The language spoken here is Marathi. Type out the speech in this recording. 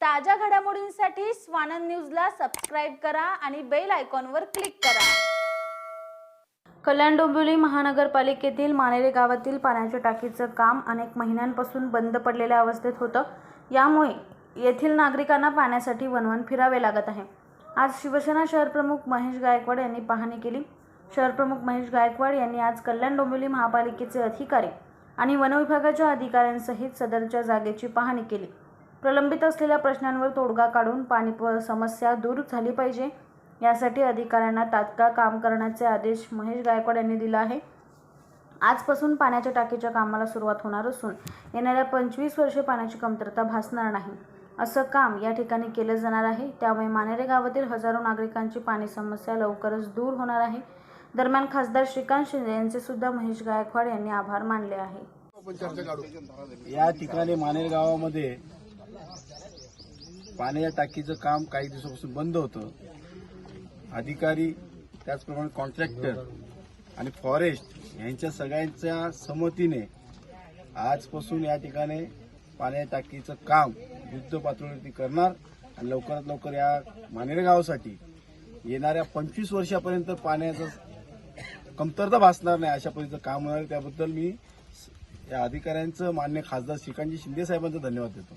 ताज्या घडामोडींसाठी स्वानंद न्यूजला सबस्क्राईब करा आणि बेल आयकॉनवर क्लिक करा. कल्याण डोंबिवली महानगरपालिकेतील मानेरे गावातील पाण्याच्या टाकीचं काम अनेक महिन्यांपासून बंद पडलेल्या अवस्थेत होतं. यामुळे येथील नागरिकांना पाण्यासाठी वनवन फिरावे लागत आहे. आज शिवसेना शहरप्रमुख महेश गायकवाड यांनी पाहणी केली. शहरप्रमुख महेश गायकवाड यांनी आज कल्याण डोंबिवली महापालिकेचे अधिकारी आणि वनविभागाच्या अधिकाऱ्यांसहित सदरच्या जागेची पाहणी केली. प्रलंबित असलेल्या प्रश्नांवर तोडगा काढून पाणी प- समस्या दूर झाली पाहिजे. यासाठी अधिकाऱ्यांना तात्काळ काम करण्याचे आदेश महेश गायकवाड यांनी दिला आहे. आजपासून पाण्याच्या टाकीच्या कामाला सुरुवात होणार असून येणाऱ्या पंचवीस वर्षे पाण्याची कमतरता भासणार नाही. असं काम या ठिकाणी केलं जाणार आहे. त्यामुळे मानेरे गावातील हजारो नागरिकांची पाणी समस्या लवकरच दूर होणार आहे. दरम्यान खासदार श्रीकांत शिंदे यांचे सुद्धा महेश गायकवाड यांनी आभार मानले आहे. या ठिकाणी मानेर गावामध्ये पाण्याच्या टाकीचं काम काही दिवसापासून बंद होतं. अधिकारी त्याचप्रमाणे कॉन्ट्रॅक्टर आणि फॉरेस्ट यांच्या सगळ्यांच्या संमतीने आजपासून या ठिकाणी पाण्याच्या टाकीचं काम युद्ध पातळीवरती करणार आणि लवकरात लवकर या मानेर गावासाठी येणाऱ्या पंचवीस वर्षापर्यंत पाण्याचं कमतरता भासणार नाही अशा पद्धतीचं काम होणार त्याबद्दल मी या अधिकाऱ्यांचं मान्य खासदार श्रीकांतजी शिंदे साहेबांचा धन्यवाद देतो.